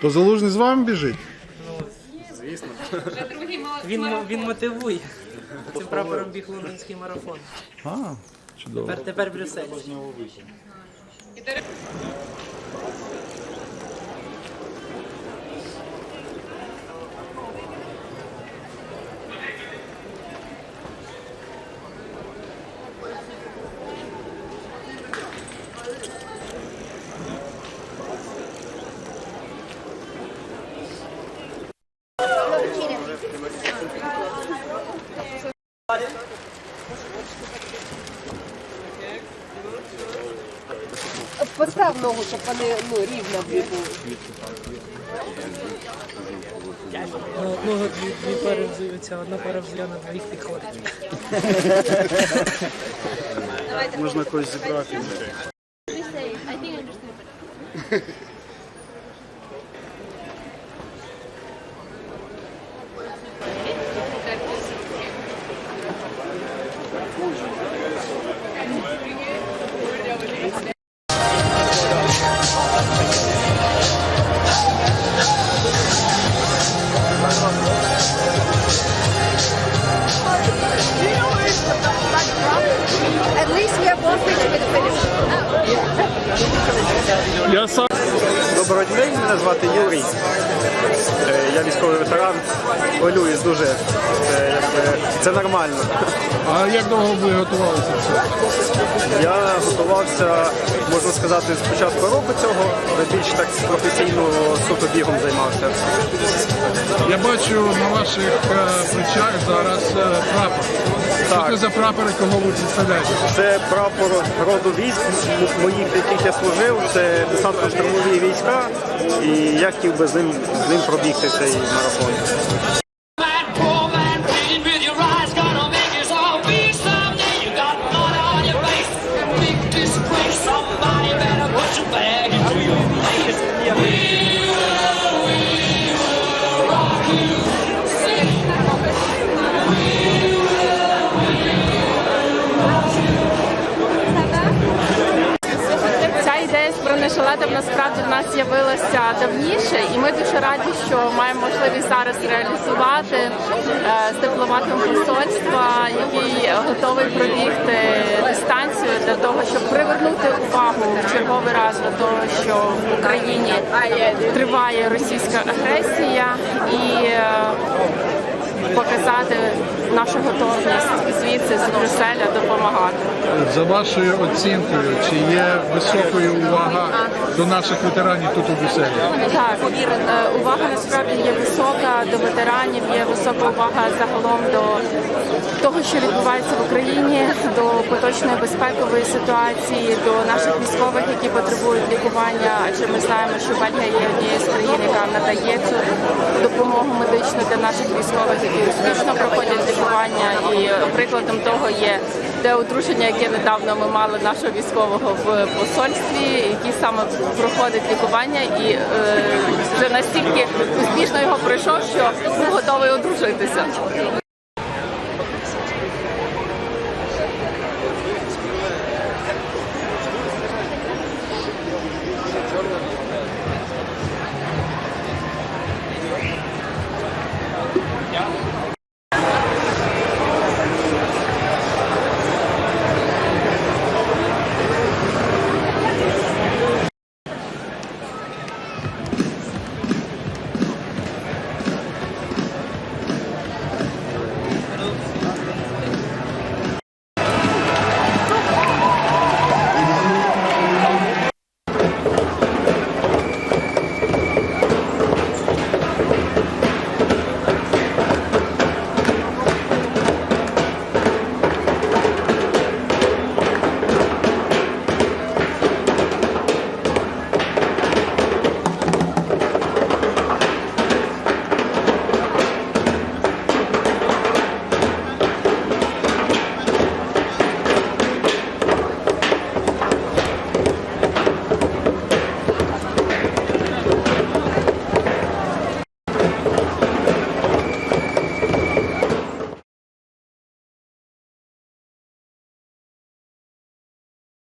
То залужний з вами біжить? Він, мо- він мотивує. Цим прапором біг лондонський марафон. А, чудово. Тепер, тепер Брюссель. Постав ногу, щоб вони ну, рівно були. На одного дві, дві пари взуються, одна пара взує на двох підходить. Можна когось зібрати. Я сам. Доброго дня, мене звати Юрій. Е, Я військовий ветеран. Хвилююсь дуже. Це, нормально. А як довго ви готувалися? Я готувався, можна сказати, з початку року цього, але більш так професійно суто бігом займався. Я бачу на ваших е, плечах зараз е, прапор. Що це за прапор кого ви представляєте? Це прапор роду військ моїх, в яких я служив. Це десантно-штурмові війська. І я хотів би з ним, з ним пробігти цей марафон. Ця ідея насправді в нас з'явилася давніше, і ми дуже раді, що маємо можливість зараз реалізувати е, з дипломатом посольства, який готовий пробігти дистанцію для того, щоб привернути увагу в черговий раз до того, що в Україні триває російська агресія і. Показати нашу готовність звідси з Брюсселя допомагати. За вашою оцінкою, чи є високою увага до наших ветеранів тут у Брюсселі? Так, е, увага насправді є висока до ветеранів, є висока увага загалом до того, що відбувається в Україні, до поточної безпекової ситуації, до наших військових, які потребують лікування. Адже ми знаємо, що Бельгія є однією з країн, яка надає цю допомогу медичну для наших військових, які успішно проходять лікування. І прикладом того є те одруження, яке недавно ми мали нашого військового в посольстві, який саме проходить лікування і е, вже настільки успішно його пройшов, що був готовий одружитися.